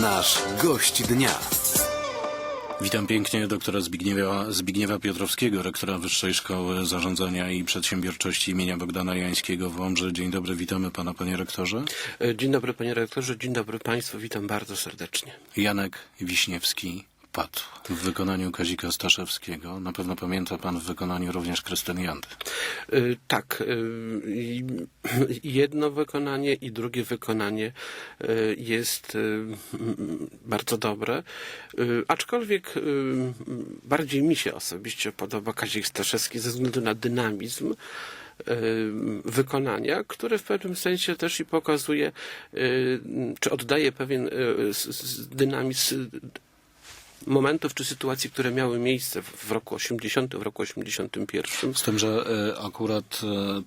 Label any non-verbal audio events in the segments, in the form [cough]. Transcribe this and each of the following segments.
Nasz gość dnia. Witam pięknie doktora Zbigniewa, Zbigniewa Piotrowskiego, rektora Wyższej Szkoły Zarządzania i Przedsiębiorczości imienia Bogdana Jańskiego w Łomży. Dzień dobry, witamy pana panie rektorze. E, Dzień dobry panie rektorze, dzień dobry państwu, witam bardzo serdecznie. Janek Wiśniewski w wykonaniu Kazika Staszewskiego. Na pewno pamięta pan w wykonaniu również Krystyny Jandy. E, Tak, i- jedno wykonanie i drugie wykonanie e, jest m, bardzo dobre, aczkolwiek bardziej mi się osobiście podoba Kazik Staszewski ze względu na dynamizm wykonania, który w pewnym sensie też i pokazuje, czy oddaje pewien dynamizm momentów czy sytuacji, które miały miejsce w roku 80, w roku 81. Z tym, że e, akurat e,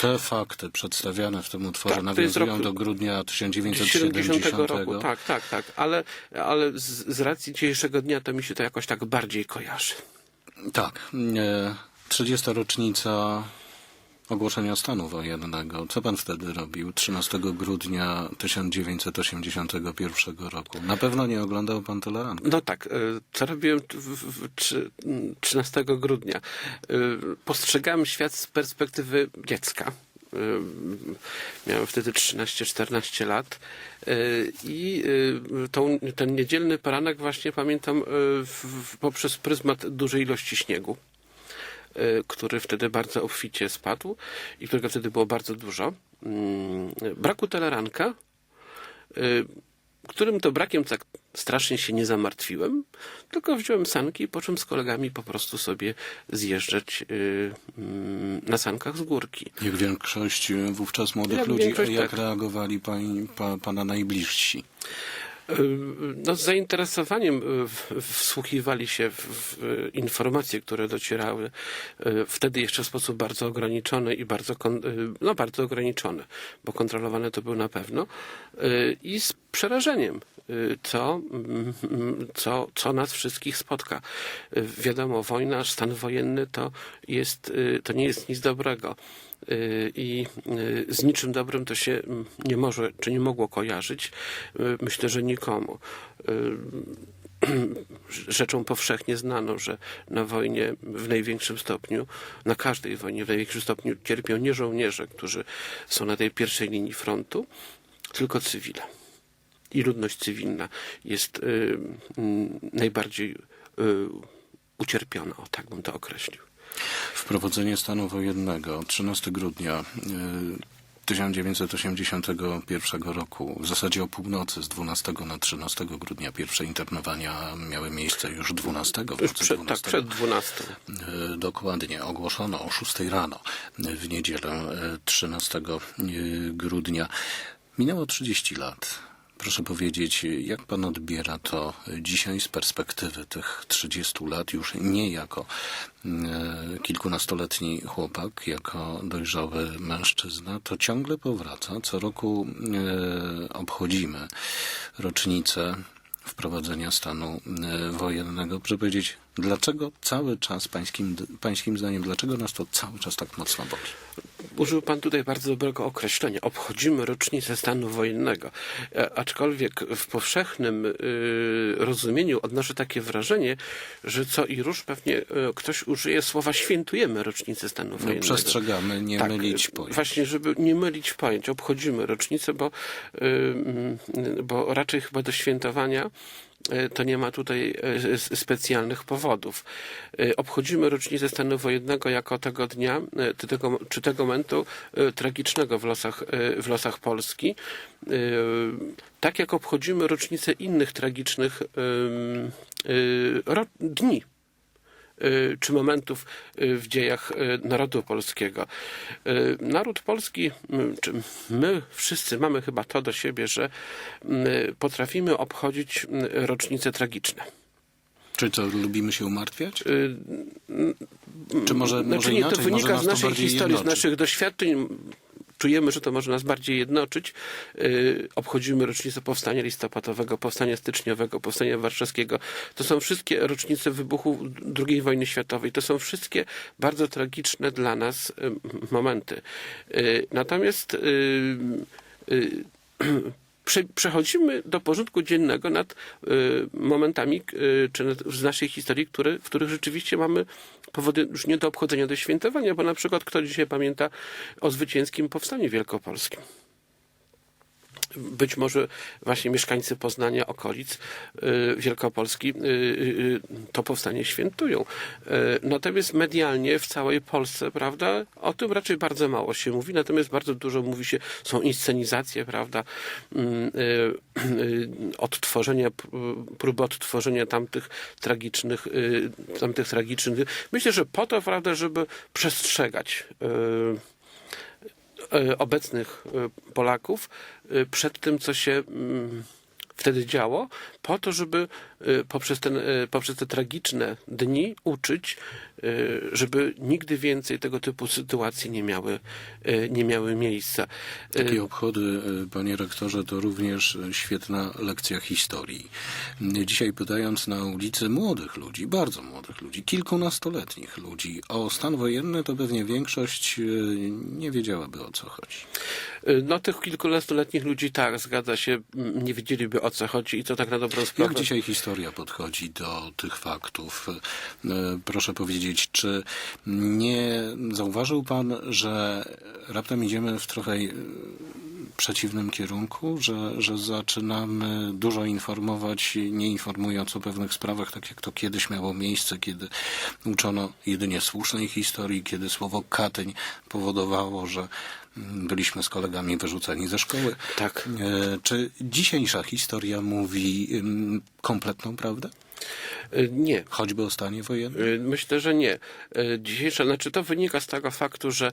te fakty przedstawiane w tym utworze Tak, nawiązują rok- do grudnia 70 1970 roku, tak, tak, tak, ale, ale z, z racji dzisiejszego dnia to mi się to jakoś tak bardziej kojarzy. Tak. e, 30. rocznica ogłoszenia stanu wojennego. Co pan wtedy robił? 13 grudnia 1981 roku. Na pewno nie oglądał pan tolerancji. No tak, e, co robiłem t- w, w, trzy- m, 13 grudnia? E, Postrzegałem świat z perspektywy dziecka. E, Miałem wtedy 13-14 lat i tą, ten niedzielny poranek właśnie pamiętam poprzez pryzmat dużej ilości śniegu. E, który wtedy bardzo obficie spadł i którego wtedy było bardzo dużo. Mm, Braku teleranka, y, którym to brakiem tak strasznie się nie zamartwiłem, tylko wziąłem sanki, po czym z kolegami po prostu sobie zjeżdżać y, mm, na sankach z górki. Jak większość wówczas młodych Jak ludzi, a jak tak. reagowali pani, pa, pana najbliżsi? No, z zainteresowaniem y, wsłuchiwali się w, informacje, które docierały y, wtedy jeszcze w sposób bardzo ograniczony i bardzo, y, no, bardzo ograniczony, bo kontrolowane to było na pewno i z przerażeniem, y, co, mm, co, co nas wszystkich spotka. Wiadomo, wojna, stan wojenny to, jest, to nie jest nic dobrego i y, z niczym dobrym to się mm, nie może, czy nie mogło kojarzyć. Y, Myślę, że nikomu. Y, [clears throat] Rzeczą powszechnie znaną, że na wojnie w największym stopniu, na każdej wojnie w największym stopniu cierpią nie żołnierze, którzy są na tej pierwszej linii frontu, tylko cywile. I ludność cywilna jest y, najbardziej y, ucierpiona, o tak bym to określił. Wprowadzenie stanu wojennego 13 grudnia e, 1981 roku, w zasadzie o północy z 12 na 13 grudnia pierwsze internowania miały miejsce już 12. w Już przed, tak, 12. przed 12. E, Dokładnie, ogłoszono o 6 rano e, w niedzielę e, 13 grudnia. Minęło 30 lat. Proszę powiedzieć, jak pan odbiera to dzisiaj z perspektywy tych 30 lat, już nie jako e, kilkunastoletni chłopak, jako dojrzały mężczyzna, to ciągle powraca. Co roku e, obchodzimy rocznicę wprowadzenia stanu e, wojennego. Proszę powiedzieć, dlaczego cały czas, pańskim, pańskim zdaniem, dlaczego nas to cały czas tak mocno boli? Użył pan tutaj bardzo dobrego określenia. Obchodzimy rocznicę stanu wojennego. E, Aczkolwiek w powszechnym y, rozumieniu odnoszę takie wrażenie, że co i róż pewnie y, ktoś użyje słowa świętujemy rocznicę stanu No, wojennego. przestrzegamy, nie Tak, mylić pojęć. Właśnie, żeby nie mylić pojęć. Obchodzimy rocznicę, bo, y, bo raczej chyba do świętowania to nie ma tutaj s- specjalnych powodów. Y, Obchodzimy rocznicę stanu wojennego jako tego dnia, tego, czy tego momentu tragicznego w losach, w losach Polski. Tak jak obchodzimy rocznicę innych tragicznych dni czy momentów y, w dziejach y, narodu polskiego. Y, Naród polski, y, czy my wszyscy mamy chyba to do siebie, że y, potrafimy obchodzić y, rocznice tragiczne. Czy to lubimy się umartwiać? Y, Czy może, może Znaczy nie, inaczej? to może wynika z naszej historii, z jednoczy? naszych doświadczeń. Czujemy, że to może nas bardziej jednoczyć. Yy, Obchodzimy rocznicę powstania listopadowego, powstania styczniowego, powstania warszawskiego. To są wszystkie rocznice wybuchu II wojny światowej. To są wszystkie bardzo tragiczne dla nas yy, momenty. Yy, Natomiast przechodzimy do porządku dziennego nad y, momentami y, czy z naszej historii, w których rzeczywiście mamy powody już nie do obchodzenia, do świętowania, bo na przykład kto dzisiaj pamięta o zwycięskim powstaniu wielkopolskim? Być może właśnie mieszkańcy Poznania, okolic y, Wielkopolski y, y, to powstanie świętują. Natomiast medialnie w całej Polsce, prawda, o tym raczej bardzo mało się mówi, natomiast bardzo dużo mówi się, są inscenizacje, prawda, mm, odtworzenia, pr- próby odtworzenia tamtych tragicznych, tamtych tragicznych. Myślę, że po to, prawda, żeby przestrzegać obecnych e, Polaków e, przed tym, co się mm, wtedy działo, po to, żeby e, poprzez, ten, e, poprzez te tragiczne dni uczyć, e, żeby nigdy więcej tego typu sytuacji nie miały, e, nie miały miejsca. E, Takie obchody, panie rektorze, to również świetna lekcja historii. Dzisiaj pytając na ulicy młodych ludzi, bardzo młodych ludzi, kilkunastoletnich ludzi o stan wojenny, to pewnie większość nie wiedziałaby o co chodzi. No tych kilkunastoletnich ludzi tak, zgadza się, nie wiedzieliby o co chodzi i to tak na dobrą sprawę. Jak dzisiaj historia podchodzi do tych faktów? Proszę powiedzieć, czy nie zauważył pan, że raptem idziemy w trochę e, przeciwnym kierunku, że, że zaczynamy dużo informować, nie informując o pewnych sprawach, tak jak to kiedyś miało miejsce, kiedy uczono jedynie słusznej historii, kiedy słowo Katyń powodowało, że mm, byliśmy z kolegami wyrzuceni ze szkoły. Tak. E, Czy dzisiejsza historia mówi ym, kompletną prawdę? E, Nie. Choćby o stanie wojennym? Y, Myślę, że nie. Y, Dzisiejsza, znaczy to wynika z tego faktu, że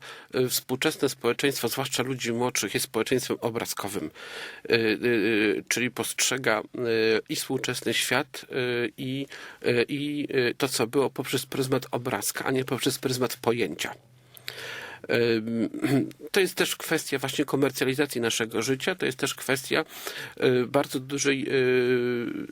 współczesne społeczeństwo, zwłaszcza ludzi młodszych, jest społeczeństwem obrazkowym, czyli postrzega i współczesny świat i, i to, co było poprzez pryzmat obrazka, a nie poprzez pryzmat pojęcia. [clears throat] To jest też kwestia właśnie komercjalizacji naszego życia, to jest też kwestia y, bardzo dużej, y,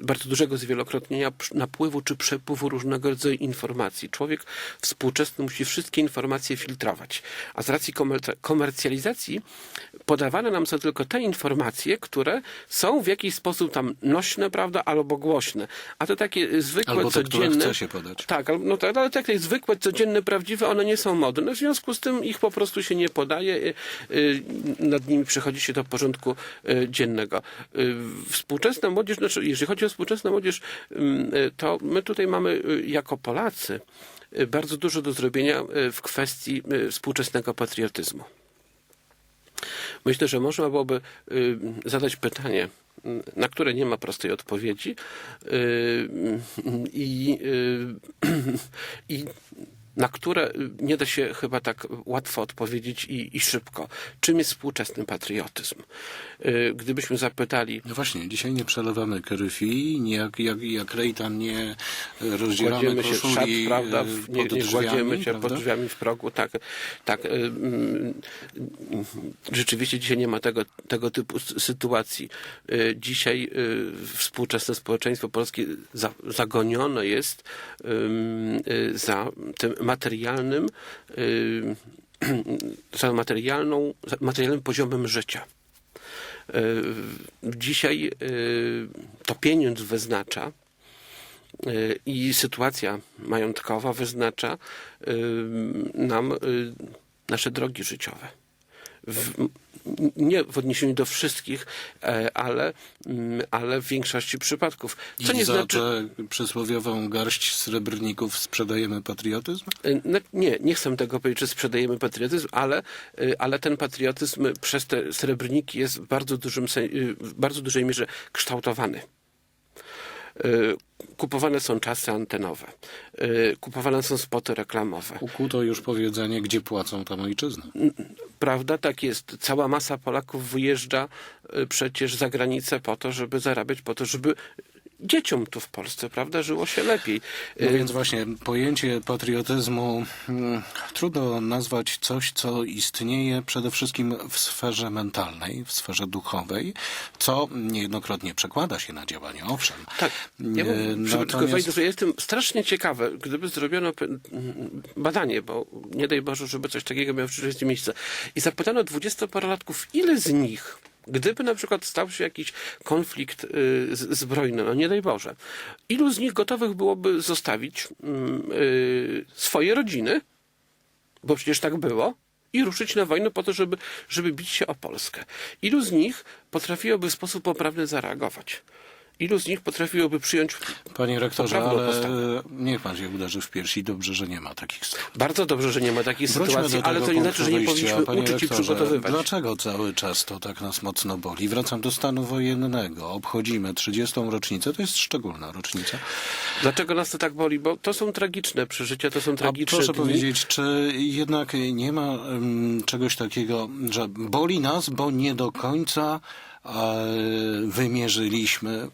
bardzo dużego zwielokrotnienia napływu czy przepływu różnego rodzaju informacji. Człowiek współczesny musi wszystkie informacje filtrować, a z racji komer- komercjalizacji podawane nam są tylko te informacje, które są w jakiś sposób tam nośne, prawda, albo głośne. A to takie zwykłe, Albo te, codzienne... chce się podać. Tak, no tak, ale takie zwykłe, codzienne, prawdziwe, one nie są modne. W związku z tym ich po prostu się nie podaje, y, nad nimi przechodzi się do porządku y, dziennego. Y, Współczesna młodzież, znaczy, jeżeli chodzi o współczesną młodzież, y, to my tutaj mamy jako Polacy bardzo dużo do zrobienia w kwestii współczesnego patriotyzmu. Myślę, że można byłoby zadać pytanie, na które nie ma prostej odpowiedzi i, y, [clears throat] i na które nie da się chyba tak łatwo odpowiedzieć i, i szybko. Czym jest współczesny patriotyzm? Y, Gdybyśmy zapytali, No właśnie, dzisiaj nie przelewamy krwi, nie jak, jak, jak Rejtan nie rozdzieramy kładziemy się w szat, koszuli prawda, w, nie, pod nie drzwiami, kładziemy się prawda? pod drzwiami w progu, tak, tak. y, mm, Rzeczywiście dzisiaj nie ma tego, tego typu sytuacji. Y, Dzisiaj y, współczesne społeczeństwo polskie za, zagonione jest y, za tym materialnym, y, [clears throat] za materialną, za materialnym poziomem życia. Y, Dzisiaj y, to pieniądz wyznacza, i sytuacja majątkowa wyznacza nam nasze drogi życiowe. W, nie w odniesieniu do wszystkich, e, ale, mm, ale w większości przypadków. Co I nie za znaczy. tę przysłowiową garść srebrników sprzedajemy patriotyzm? Y, no, Nie, nie chcę tego powiedzieć, że sprzedajemy patriotyzm, ale, y, ale ten patriotyzm przez te srebrniki jest w bardzo, dużym, w bardzo dużej mierze kształtowany. Kupowane są czasy antenowe, y, kupowane są spoty reklamowe. Ukuto już powiedzenie, gdzie płacą tam ojczyznę. Prawda, tak jest. Cała masa Polaków wyjeżdża y, przecież za granicę po to, żeby zarabiać, po to, żeby dzieciom tu w Polsce, prawda, żyło się lepiej. No Y, więc właśnie pojęcie patriotyzmu hmm, trudno nazwać coś, co istnieje przede wszystkim w sferze mentalnej, w sferze duchowej, co niejednokrotnie przekłada się na działanie, owszem. Tak. Ja bym, żeby tylko natomiast- wejdę, że jestem strasznie ciekawy, gdyby zrobiono badanie, bo nie daj Boże, żeby coś takiego miało w rzeczywistości miejsce. I zapytano dwudziestoparolatków, ile z nich Gdyby na przykład stał się jakiś konflikt y, zbrojny, no nie daj Boże, ilu z nich gotowych byłoby zostawić mm, y, swoje rodziny, bo przecież tak było, i ruszyć na wojnę po to, żeby, żeby bić się o Polskę. Ilu z nich potrafiłoby w sposób poprawny zareagować? Ilu z nich potrafiłoby przyjąć Panie rektorze, ale postawę? niech pan się uderzy w piersi. Dobrze, że nie ma takich sytuacji. Bardzo dobrze, że nie ma takiej Wróćmy sytuacji, ale to nie znaczy, że nie powinniśmy Panie uczyć i rektorze, przygotowywać. Dlaczego cały czas to tak nas mocno boli? Wracam do stanu wojennego. Obchodzimy 30. rocznicę. To jest szczególna rocznica. Dlaczego nas to tak boli? Bo to są tragiczne przeżycia, to są A tragiczne proszę dni. powiedzieć, czy jednak nie ma em, czegoś takiego, że boli nas, bo nie do końca e, wymierzyliśmy,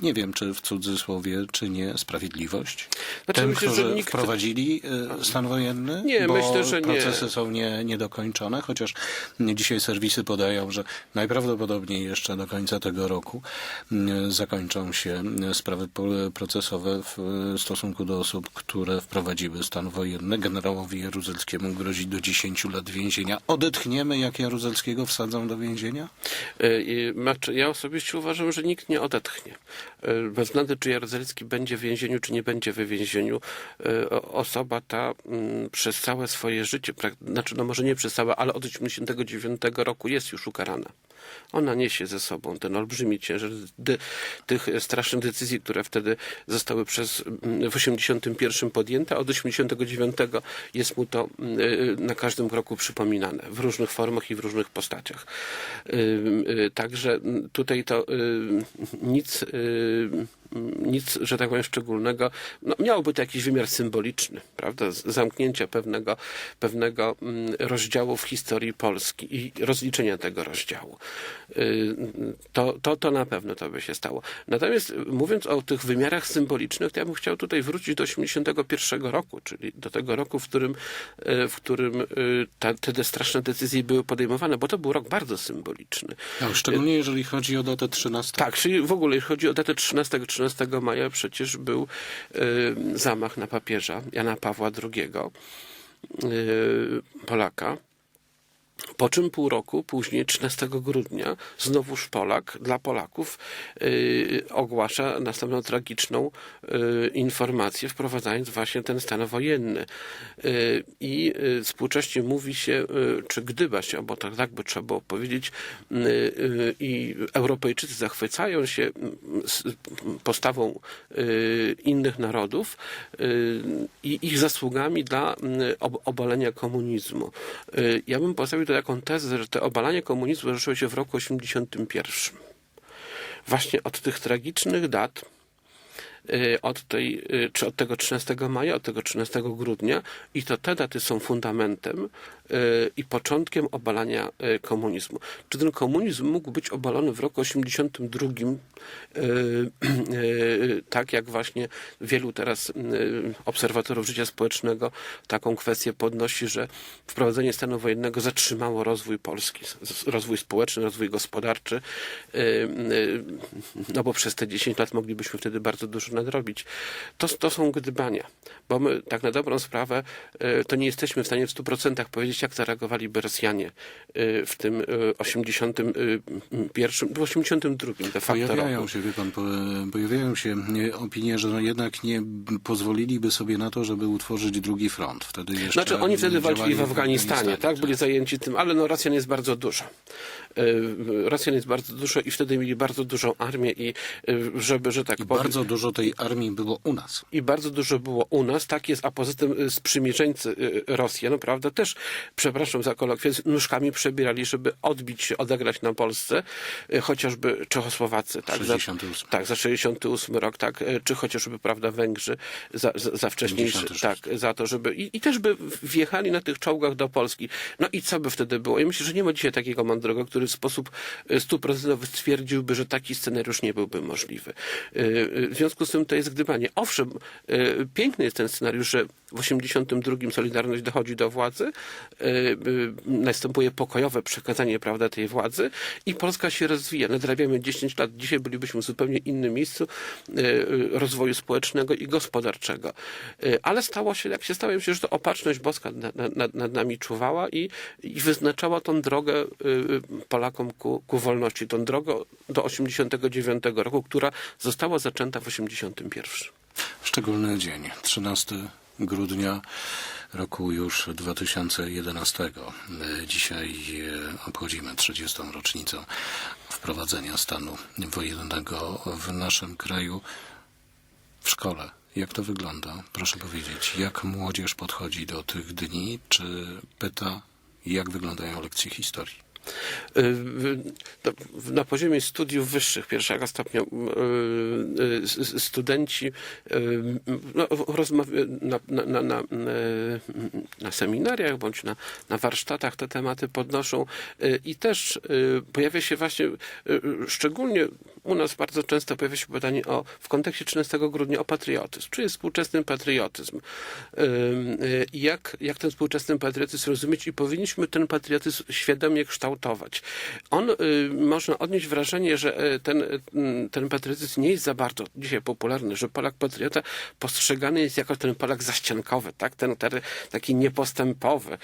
nie wiem czy w cudzysłowie, czy nie, sprawiedliwość? Znaczy, Tym, myślę, że którzy nikt- wprowadzili e, stan wojenny? Nie, bo myślę, że nie. procesy są nie, niedokończone, chociaż dzisiaj serwisy podają, że najprawdopodobniej jeszcze do końca tego roku m, zakończą się m, sprawy procesowe w e, stosunku do osób, które wprowadziły stan wojenny. Generałowi Jaruzelskiemu grozi do 10 lat więzienia. Odetchniemy, jak Jaruzelskiego wsadzą do więzienia? I- Znaczy, ja osobiście uważam, że nikt nie odetchnie. Bez względu, czy Jaruzelski będzie w więzieniu, czy nie będzie w więzieniu, o- osoba ta mm, przez całe swoje życie, znaczy, no może nie przez całe, ale od 1989 roku jest już ukarana. Ona niesie ze sobą ten olbrzymi ciężar dy, tych strasznych decyzji, które wtedy zostały przez mm, w 81 podjęte, od 89 jest mu to y, na każdym kroku przypominane w różnych formach i w różnych postaciach. Y, y, Także mm, tutaj to nic, nic, że tak powiem, szczególnego. No, miałoby to jakiś wymiar symboliczny, prawda? Zamknięcia pewnego, pewnego mm, rozdziału w historii Polski i rozliczenia tego rozdziału. Y, To, to, to na pewno to by się stało. Natomiast y, mówiąc o tych wymiarach symbolicznych, to ja bym chciał tutaj wrócić do 81 roku, czyli do tego roku, w którym, y, w którym ta, te straszne decyzje były podejmowane, bo to był rok bardzo symboliczny. No, szczególnie jeżeli chodzi o datę 13. Tak, czyli w ogóle jeśli chodzi o datę 13, 13 maja przecież był y, zamach na papieża Jana Pawła II, y, Polaka. Po czym pół roku później, 13 grudnia, znowuż Polak dla Polaków y, ogłasza następną tragiczną y, informację, wprowadzając właśnie ten stan wojenny. Y, I y, współcześnie mówi się, y, czy gdyba się, bo tak, tak by trzeba było powiedzieć, y, y, i Europejczycy zachwycają się postawą innych narodów i ich zasługami dla ob- obalenia komunizmu. Ja bym postawił to taką tezę, że to obalanie komunizmu zaczęło się w roku 81. Właśnie od tych tragicznych dat, y, od tej, y, czy od tego 13 maja, od tego 13 grudnia i to te daty są fundamentem i początkiem obalania y, komunizmu. Czy ten komunizm mógł być obalony w roku 82, y, y, tak jak właśnie wielu teraz obserwatorów życia społecznego taką kwestię podnosi, że wprowadzenie stanu wojennego zatrzymało rozwój Polski, rozwój społeczny, rozwój gospodarczy, no bo przez te 10 lat moglibyśmy wtedy bardzo dużo nadrobić. To, to są gdybania, bo my tak na dobrą sprawę to nie jesteśmy w stanie w 100% powiedzieć, jak zareagowaliby Rosjanie y, w tym y, 81, w 82 de facto Pojawiają roku. się, wie pan, po, pojawiają się opinie, że no jednak nie pozwoliliby sobie na to, żeby utworzyć drugi front. Wtedy jeszcze Znaczy oni wtedy walczyli działali w Afganistanie, tak? Byli zajęci tym, ale no Rosjan jest bardzo dużo. Y, Rosjan jest bardzo dużo i wtedy mieli bardzo dużą armię i y, żeby, że tak I powiem... bardzo dużo tej armii było u nas. i bardzo dużo było u nas, tak jest, a poza tym y, sprzymierzeńcy Rosjan, prawda, też, przepraszam za kolokwializm, nóżkami przebierali, żeby odbić się, odegrać na Polsce, chociażby Czechosłowacy, tak, za, 68. tak, za 68 rok, tak, czy chociażby, prawda, Węgrzy za, za, za wcześniejszy, 56. tak, za to, żeby, i, i też by wjechali na tych czołgach do Polski. No i co by wtedy było? Ja myślę, że nie ma dzisiaj takiego mądrego, który w sposób y, stuprocentowy stwierdziłby, że taki scenariusz nie byłby możliwy. Y, y, W związku z tym to jest gdybanie. Owszem, piękny jest ten scenariusz, że w 82 Solidarność dochodzi do władzy, następuje pokojowe przekazanie prawda, tej władzy i Polska się rozwija. Nadrabiamy 10 lat. Dzisiaj bylibyśmy w zupełnie innym miejscu rozwoju społecznego i gospodarczego. Ale stało się, jak się stało, myślę, że to opatrzność boska nad, nad, nad nami czuwała i, i wyznaczała tą drogę Polakom ku, ku wolności, tą drogę do 89 roku, która została zaczęta w 81. Szczególny dzień, 13 grudnia roku już 2011. E, Dzisiaj e, obchodzimy 30. rocznicę wprowadzenia stanu wojennego w naszym kraju. W szkole, jak to wygląda? Proszę powiedzieć, jak młodzież podchodzi do tych dni? Czy pyta, jak wyglądają lekcje historii? Y, Na poziomie studiów wyższych pierwszego stopnia y, y, studenci no, na, na, na, na, na seminariach bądź na, na warsztatach te tematy podnoszą i też pojawia się właśnie, szczególnie u nas bardzo często pojawia się pytanie o, w kontekście 13 grudnia o patriotyzm. Czy jest współczesny patriotyzm? Y, jak, jak ten współczesny patriotyzm rozumieć i powinniśmy ten patriotyzm świadomie kształtować. On, y, można odnieść wrażenie, że y, ten, ten patriotyzm nie jest za bardzo dzisiaj popularny, że Polak patriota postrzegany jest jako ten Polak zaściankowy, tak? ten, ten taki niepostępowy,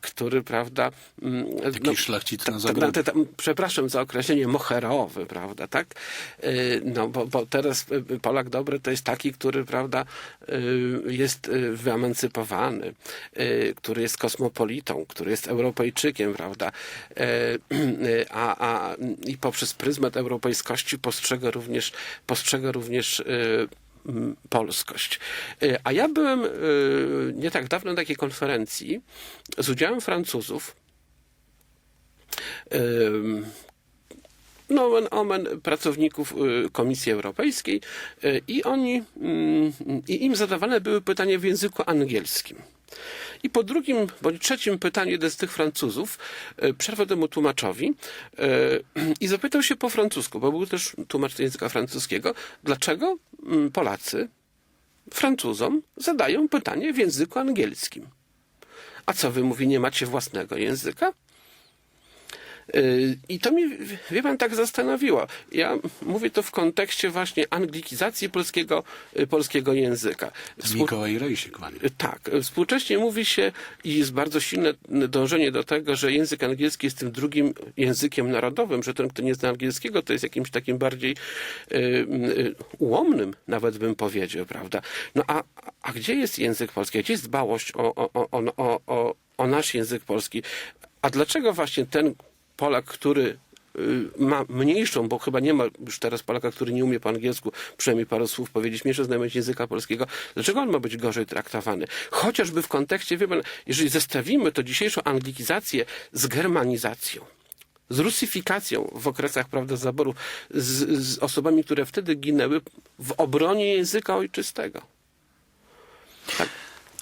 który, prawda... mm, Taki szlachcic na tam, przepraszam za określenie moherowy, prawda, tak? Y, No, bo, bo teraz y, Polak dobry to jest taki, który, prawda, jest wyemancypowany, który jest kosmopolitą, który jest Europejczykiem, prawda, a, a i poprzez pryzmat europejskości postrzega również, postrzega również polskość. A ja byłem nie tak dawno na takiej konferencji z udziałem Francuzów, nomen omen pracowników y, Komisji Europejskiej y, i oni mm, i im zadawane były pytania w języku angielskim. I po drugim bądź trzecim pytaniu jeden z tych Francuzów y, przerwał temu tłumaczowi [clears throat] i zapytał się po francusku, bo był też tłumacz języka francuskiego, dlaczego mm, Polacy Francuzom zadają pytanie w języku angielskim. A co wy mówi, nie macie własnego języka? Yy, I to mnie, wie pan, tak zastanowiło. Ja mówię to w kontekście właśnie anglikizacji polskiego, y, polskiego języka. Współ- Mikołaj Rej się kłania. tak, współcześnie mówi się i jest bardzo silne dążenie do tego, że język angielski jest tym drugim językiem narodowym, że ten, kto nie zna angielskiego, to jest jakimś takim bardziej y, y, ułomnym, nawet bym powiedział, prawda? No a, a gdzie jest język polski? Gdzie jest dbałość o, o, o, o, o, o nasz język polski? A dlaczego właśnie ten Polak, który y, ma mniejszą, bo chyba nie ma już teraz Polaka, który nie umie po angielsku przynajmniej parę słów powiedzieć, mniejszą znajomość języka polskiego. Dlaczego on ma być gorzej traktowany? Chociażby w kontekście, wie pan, jeżeli zestawimy to dzisiejszą anglikizację z germanizacją, z rusyfikacją w okresach prawda, zaboru, z, z osobami, które wtedy ginęły w obronie języka ojczystego.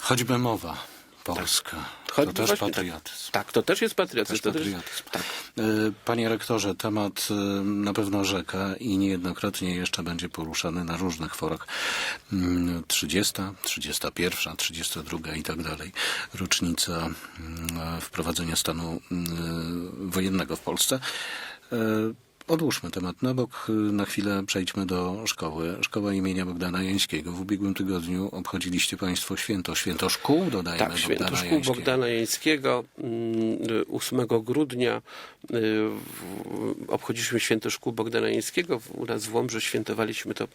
Choćby mowa polska. Choćby to też właśnie tak. patriotyzm. Tak, to też jest patriotyzm. Też to też- patriotyzm. tak. E, Panie rektorze, temat e, na pewno rzeka i niejednokrotnie jeszcze będzie poruszany na różnych forach. Mm, 30, 31, 32 i tak dalej. Rocznica mm, wprowadzenia stanu mm, wojennego w Polsce. Odłóżmy temat na bok. Na chwilę przejdźmy do szkoły. Szkoła imienia Bogdana Jańskiego. W ubiegłym tygodniu obchodziliście Państwo święto. Święto szkół, dodajmy, Tak, święto Bogdana szkół Jańskiego. Bogdana Jańskiego. mm, 8 grudnia y, obchodziliśmy święto szkół Bogdana Jańskiego. U nas w Łomży świętowaliśmy to y,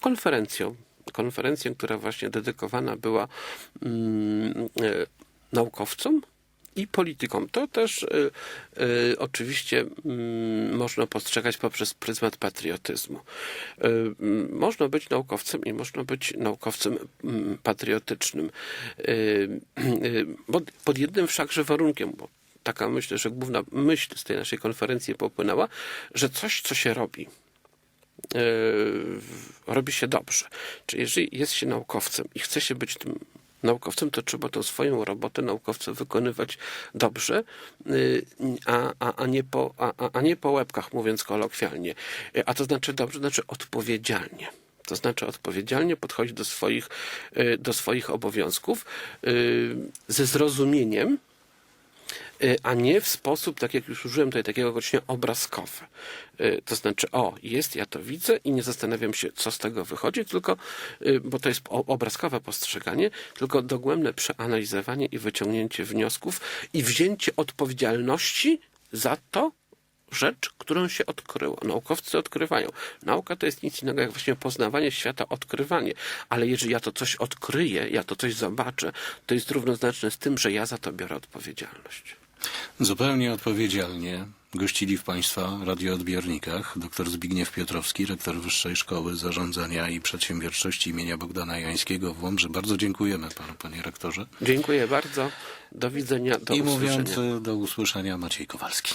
konferencją. Konferencją, która właśnie dedykowana była mm, y, naukowcom i politykom. To też y, y, oczywiście mm, można postrzegać poprzez pryzmat patriotyzmu. Y, można być naukowcem i można być naukowcem mm, patriotycznym. Y, y, pod, pod jednym wszakże warunkiem, bo taka myślę, że główna myśl z tej naszej konferencji popłynęła, że coś, co się robi, robi się dobrze. Czy jeżeli jest się naukowcem i chce się być tym naukowcem, to trzeba tą swoją robotę naukowca wykonywać dobrze, y, a, a, a, nie, po, a, a- nie po łebkach, mówiąc kolokwialnie. Y, A to znaczy dobrze, znaczy odpowiedzialnie. To znaczy odpowiedzialnie podchodzić do swoich, y, do swoich obowiązków ze zrozumieniem, a nie w sposób, tak jak już użyłem tutaj takiego określenia, obrazkowy. Y, To znaczy, o, jest, ja to widzę i nie zastanawiam się, co z tego wychodzi, tylko, y, bo to jest obrazkowe postrzeganie, tylko dogłębne przeanalizowanie i wyciągnięcie wniosków i wzięcie odpowiedzialności za to, rzecz, którą się odkryło. Naukowcy odkrywają. Nauka to jest nic innego jak właśnie poznawanie świata, odkrywanie. Ale jeżeli ja to coś odkryję, ja to coś zobaczę, to jest równoznaczne z tym, że ja za to biorę odpowiedzialność. Zupełnie odpowiedzialnie gościli w Państwa radioodbiornikach dr Zbigniew Piotrowski, rektor Wyższej Szkoły Zarządzania i Przedsiębiorczości imienia Bogdana Jańskiego w Łomży. Bardzo dziękujemy Panu, Panie Rektorze. Dziękuję bardzo. Do widzenia. Do I usłyszenia. mówiąc e, do usłyszenia Maciej Kowalski.